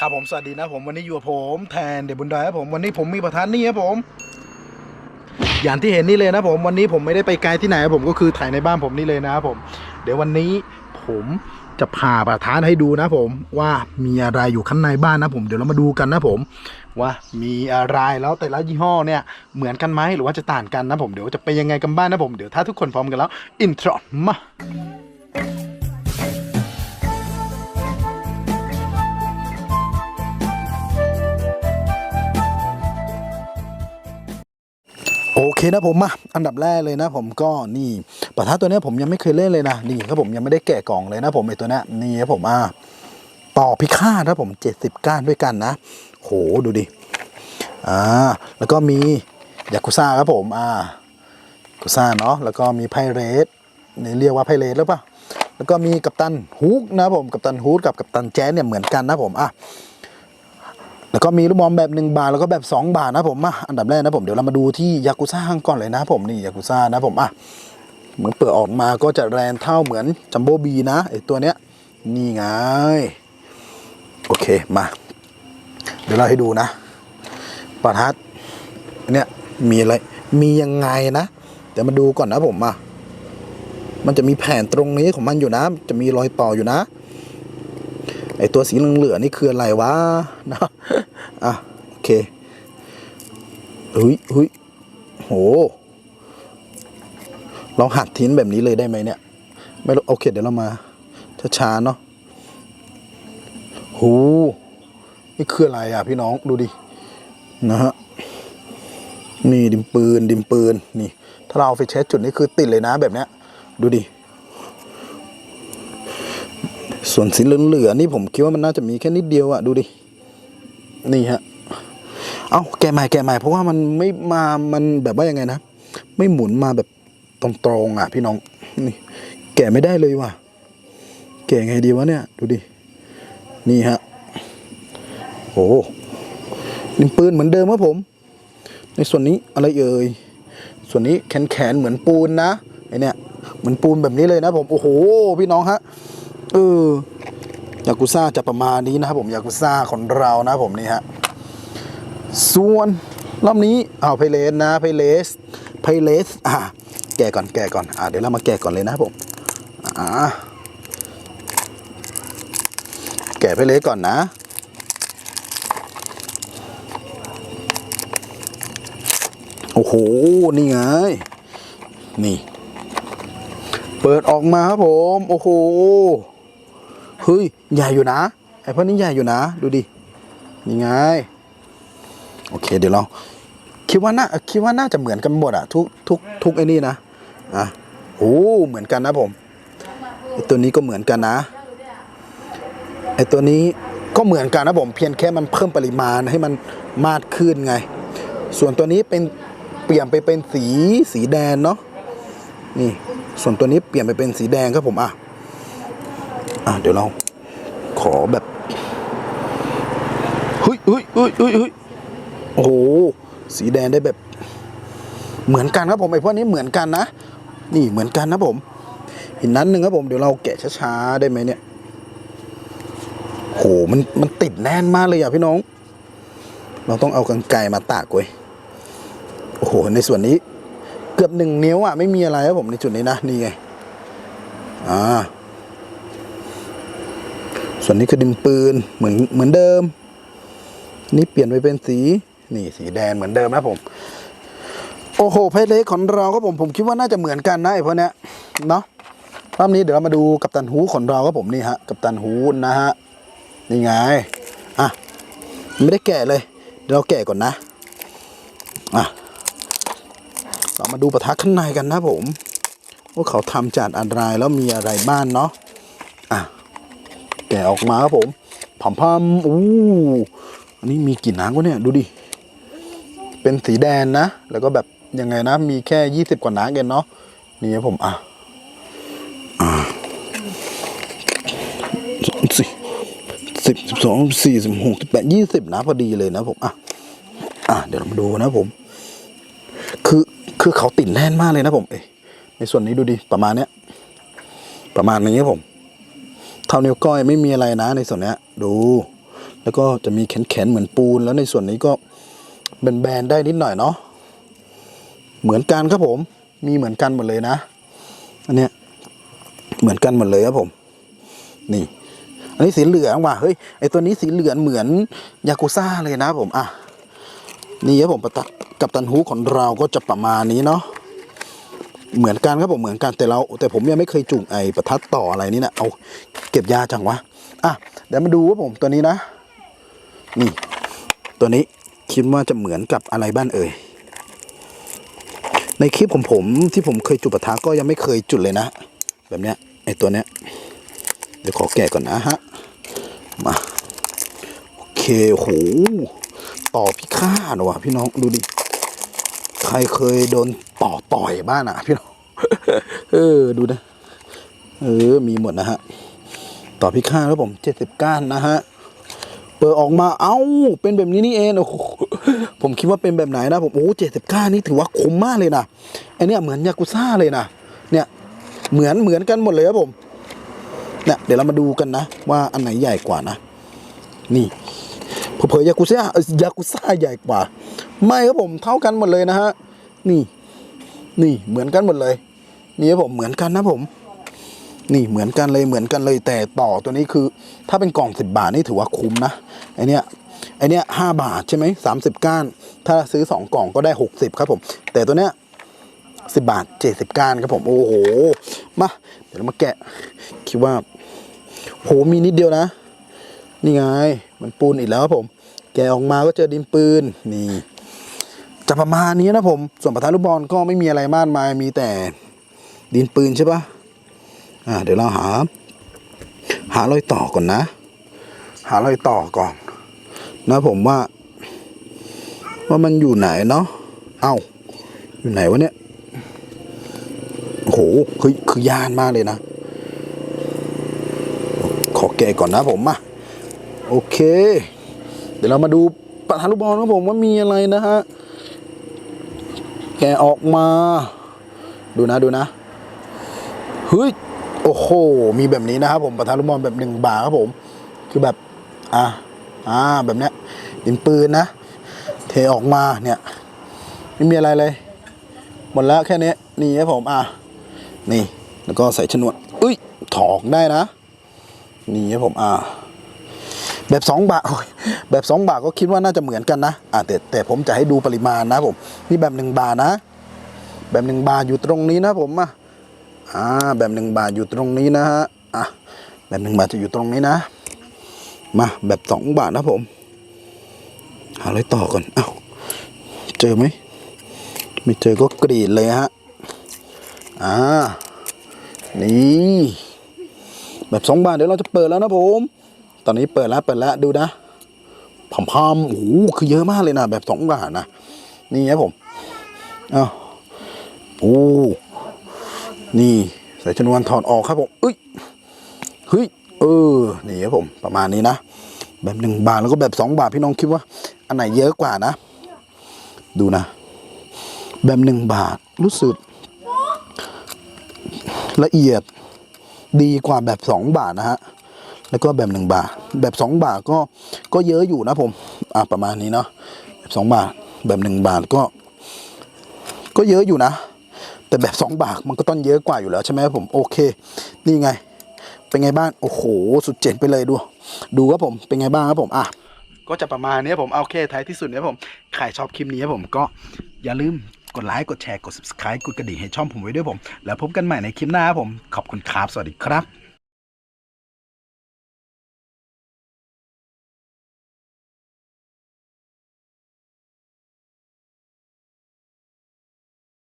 ครับผมสวัสดีนะผมวันนี้อยู่กับผมแทนเดบุญดอยครับผมวันนี้ผมมีประธานนี่ครับผม อย่างที่เห็นนี่เลยนะผมวันนี้ผมไม่ได้ไปไกลที่ไหนครับผมก็คือถ่ายในบ้านผมนี่เลยนะครับผม เดี๋ยววันนี้ผมจะพาประธานให้ดูนะผมว่ามีอะไรอยู่ข้างในบ้านนะผมเดี๋ยวเรามาดูกันนะผม ว่ามีอะไรแล้วแต่ละยี่ห้อเนี่ยเหมือนกันไหมหรือว่าจะต่างกันนะผมเดี๋ยวจะเป็นยังไงกันบ้างนะผมเดี๋ยวถ้าทุกคนพร้อมกันแล้วอินทรมา เคนะผมมาอันดับแรกเลยนะผมก็นี่ปะทัดตัวนี้ผมยังไม่เคยเล่นเลยนะนี่ครับผมยังไม่ได้แกะกล่องเลยนะผมไอตัวนี้นี่ครับผมอ่าต่อพิฆาตนะผมเจ็ดสิบก้านด้วยกันนะ โหดูดิอ่าแล้วก็มียากุซ่าครับผมอ่ากุซ่าเนาะแล้วก็มีไพเรสนี่เรียกว่าไพเรสหรือเปล่าแล้วก็มีกัปตันฮุกนะผมกัปตันฮุกกับกัปตันแจ๊สเนี่ยเหมือนกันนะผมอะ แล้วก็มีลูกบอลแบบ 1 บาทแล้วก็แบบ 2 บาทนะผมอะอันดับแรกนะผมเดี๋ยวเรามาดูที่ยากุซ่าก่อนเลยนะผมนี่ยากุซ่านะผมอะเหมือนเปิดออกมาก็จะแรงเท่าเหมือนจัมโบ้บีนะไอตัวเนี้ยนี่ไงโอเคมา เดี๋ยวเราให้ดูนะประทัดเนี่ยมีอะไรมียังไงนะเดี๋ยวมาดูก่อนนะผมอะมันจะมีแผ่นตรงนี้ของมันอยู่นะ จะมีรอยต่ออยู่นะ ไอตัวสีเหลืองๆนี่คืออะไรวะนะอะโอเคหุยหุยโหเราหัดทิ้นแบบนี้เลยได้ไหมเนี่ย ไม่รู้โอเคเดี๋ยวเรามาช้าๆเนาะหูนี่คืออะไรอะพี่น้องดูดินะฮะนี่ดิมปืนดิมปืนนี่ ถ้าเราเอาไฟแช็จุดนี้คือติดเลยนะแบบเนี้ยดูดิ ส่วนสีเหลืองๆนี่ผมคิดว่ามันน่าจะมีแค่นิดเดียวอะดูดิ นี่ฮะ เอาแกะใหม่แกะใหม่เพราะว่ามันไม่มามันแบบว่ายังไงนะ ไม่หมุนมาแบบตรงๆอะพี่น้องนี่แกะไม่ได้เลยว่ะ แกะไงดีวะเนี่ย ดูดิ นี่ฮะ โอ้นิมปืนเหมือนเดิมครับผม ในส่วนนี้อะไรเอ่ย ส่วนนี้แขนแขนเหมือนปูนนะไอเนี่ยเหมือนปูนแบบนี้เลยนะผม โอ้โห พี่น้องฮะ เออยากุซ่าจะประมาณนี้นะครับผมยากุซ่าของเรานะผมนี่ฮะส่วนรอบนี้เอาไพเลสนะไพเลสไพเลสอะแกะก่อนแกะก่อนอะเดี๋ยวเรามาแกะก่อนเลยนะครับผมอ่าแกะไพเลสก่อนนะโอ้โห นี่ไง นี่ เปิดออกมาครับผม โอ้โห เฮ้ยใหญ่อยู่นะไอ้พวกนี้ใหญ่อยู่นะ ดูดินี่ไงโอเค เดี๋ยวเราคิดว่าน่าคิดว่าน่าจะเหมือนกันหมดอะทุกทุกทุกไอ้นี่นะอะโอ้เหมือนกันนะผมไอ้ตัวนี้ก็เหมือนกันนะไอ้ตัวนี้ก็เหมือนกันนะผมเพียงแค่มันเพิ่มปริมาณให้มันมากขึ้นไง ส่วนตัวนี้เป็นเปลี่ยนไปเป็นสีสีแดงเนาะนี่ ส่วนตัวนี้เปลี่ยนไปเป็นสีแดงครับผมอะ อะเดี๋ยวเราขอแบบเฮ้ยเฮ้ยเฮ้ยเฮ้ยเฮ้ยโอ้โหสีแดงได้แบบ เหมือนกันครับผมไอ้พวกนี้เหมือนกันนะนี่เหมือนกันนะผมอีกนั้นหนึ่งครับผมเดี๋ยวเราแกะช้าๆได้ไหมเนี่ยโหมันมันติดแน่นมากเลยอะพี่น้อง เราต้องเอากางไกรมาตากเว้ยโอ้โหในส่วนนี้ เกือบหนึ่งนิ้วอะไม่มีอะไรครับผมในจุดนี้นะนี่ไงอ่า ส่วนนี้คือดินปืนเหมือนเหมือนเดิม นี่เปลี่ยนไปเป็นสี นี่สีแดงเหมือนเดิมนะผม โอ้โหไพเล็กของเราก็ผมผมคิดว่าน่าจะเหมือนกันนะไอ้พวกเนี้ยเนาะรอบนี้เดี๋ยวเรามาดูกัปตันฮูของเราก็ผมนี่ฮะกัปตันฮูนะฮะนี่ไงอะไม่ได้แกะเลยเดี๋ยวเราแกะก่อนนะอะเรามาดูประทัดข้างในกันนะผมว่าเขาทำจากอะไรแล้วมีอะไรบ้างเนาะอะ แกะออกมาครับผมผอมพอมอู้อันนี้มีกลิ่นน้ำวะเนี่ยดูดิ เป็นสีแดงนะ แล้วก็แบบยังไงนะ มีแค่ยี่สิบกว่าน้ำเองเนาะนี่ครับผมอะอ่าสิสิบสิบสองสี่สิบหกสิบแปดยี่สิบนะพอดีเลยนะผมอะอะเดี๋ยวเรามาดูนะผม คือคือเขาติดแน่นมากเลยนะผมเอ้ในส่วนนี้ดูดิประมาณเนี้ยประมาณนี้ครับผม เท่านิ้วก้อยไม่มีอะไรนะในส่วนนี้ดู แล้วก็จะมีแข็งๆเหมือนปูน แล้วในส่วนนี้ก็เป็นแบนๆได้นิดหน่อยเนาะเหมือนกันครับผมมีเหมือนกันหมดเลยนะอันเนี้ยเหมือนกันหมดเลยครับผม นี่ อันนี้สีเหลืองว่ะเฮ้ยไอตัวนี้สีเหลืองเหมือนยากุซ่าเลยนะผมอะนี่ครับผมประตักกับตันฮูของเราก็จะประมาณนี้เนาะ เหมือนกันครับผมเหมือนกันแต่เราแต่ผมยังไม่เคยจุ่มไอ้ประทัดต่ออะไรนี่นะเอาเก็บยาจังวะอะเดี๋ยวมาดูว่าผมตัวนี้นะ นี่ ตัวนี้คิดว่าจะเหมือนกับอะไรบ้านเอ่ยในคลิปของผมที่ผมเคยจุดประทัดก็ยังไม่เคยจุดเลยนะ แบบเนี้ยไอ้ตัวเนี้ยเดี๋ยวขอแกะก่อนนะฮะมาโอเคโหต่อพิฆาตว่ะพี่น้องดูดิ ใครเคยโดนต่อต่อยบ้างอะพี่น้องเออดูนะเออมีหมดนะฮะต่อพิฆาตแล้วผมเจ็ดสิบก้านนะฮะเปิดออกมาเอ้าเป็นแบบนี้นี่เองโอ้ผมคิดว่าเป็นแบบไหนนะผมโอ้เจ็ดสิบก้านนี่ถือว่าคุ้มมากเลยนะไอเนี้ยเหมือนยากุซ่าเลยนะเนี่ยเหมือนเหมือนกันหมดเลยครับผมเนี่ยเดี๋ยวเรามาดูกันนะ ว่าอันไหนใหญ่กว่านะ นี่เผยยากุซ่ายากุซ่าใหญ่กว่า ไม่ครับผมเท่ากันหมดเลยนะฮะนี่ นี่เหมือนกันหมดเลย นี่ครับผมเหมือนกันนะผม นี่เหมือนกันเลยเหมือนกันเลยแต่ต่อตัวนี้คือ ถ้าเป็นกล่องสิบบาทนี่ถือว่าคุ้มนะไอเนี้ยไอเนี้ยห้าบาทใช่ไหมสามสิบก้าน ถ้าซื้อสองกล่องก็ได้หกสิบครับผม แต่ตัวเนี้ยสิบบาทเจ็ดสิบก้านครับผมโอ้โหมาเดี๋ยวเรามาแกะ คิดว่าโหมีนิดเดียวนะ นี่ไง มันปูนอีกแล้วครับผม แกะออกมาก็เจอดินปืนนี่ จะประมาณนี้นะผม ส่วนประธานลูกบอลก็ไม่มีอะไรมากมายมีแต่ดินปืนใช่ปะอ่าเดี๋ยวเราหา หารอยต่อก่อนนะ หารอยต่อก่อน นะผมว่า ว่ามันอยู่ไหนเนาะเอ้า อยู่ไหนวะเนี่ยโอ้โหคือคือยานมากเลยนะ ขอแกะก่อนนะผมมาโอเค เดี๋ยวเรามาดูประธานลูกบอลครับผมว่ามีอะไรนะฮะ แกออกมา ดูนะดูนะเฮ้ยโอ้โห มีแบบนี้นะครับผมประธานลูกบอลแบบหนึ่งบาทครับผม คือแบบ อ่าอ่าแบบเนี้ยดินปืนนะ เทออกมาเนี่ย ไม่มีอะไรเลย หมดแล้วแค่นี้นี่ครับผมอะนี่ แล้วก็ใส่ชนวนอุ้ยถอกได้นะ นี่ครับผมอ่า แบบสองบาทแบบสองบาทก็คิดว่าน่าจะเหมือนกันนะอ่าแต่แต่ผมจะให้ดูปริมาณนะผมนี่แบบหนึ่งบาทนะ แบบหนึ่งบาทอยู่ตรงนี้นะผมอะอ่าแบบหนึ่งบาทอยู่ตรงนี้นะฮะอะแบบหนึ่งบาทจะอยู่ตรงนี้นะ มาแบบสองบาทนะผมหาอะไรต่อก่อนเอ้าเจอไหมไม่เจอก็กรีดเลยฮะอ่านี่แบบสองบาทเดี๋ยวเราจะเปิดแล้วนะผม ตอนนี้เปิดแล้วเปิดแล้วดูนะผอมพอมๆโอ้โหคือเยอะมากเลยนะแบบสองบาทนะนี่ครับผมอ้าวโอ้นี่ใส่ชนวนถอดออกครับผมเอ้ยเฮ้ยเออนี่ครับผมประมาณนี้นะแบบหนึ่งบาทแล้วก็แบบสองบาทพี่น้องคิดว่า อันไหนเยอะกว่านะ ดูนะ แบบหนึ่งบาทรู้สึก ละเอียดดีกว่าแบบสองบาทนะฮะ แล้วก็แบบหนึ่งบาท แบบสองบาทก็ก็เยอะอยู่นะผมอ่าประมาณนี้เนาะแบบสองบาทแบบหนึ่งบาทก็ ก็เยอะอยู่นะ แต่แบบสองบาทมันก็ต้องเยอะกว่าอยู่แล้วใช่ไหมครับผมโอเค นี่ไง เป็นไงบ้างโอ้โหสุดเจ๋งไปเลยดู ดูครับผมเป็นไงบ้างครับผมอะก็จะประมาณนี้ผมเอาโอเคท้ายที่สุดเนี่ยผมใครชอบคลิปนี้ผมก็อย่าลืมกดไลค์กดแชร์กด subscribe กดกระดิ่งให้ช่องผมไว้ด้วยผม แล้วพบกันใหม่ในคลิปหน้าครับผม ขอบคุณครับ สวัสดีครับ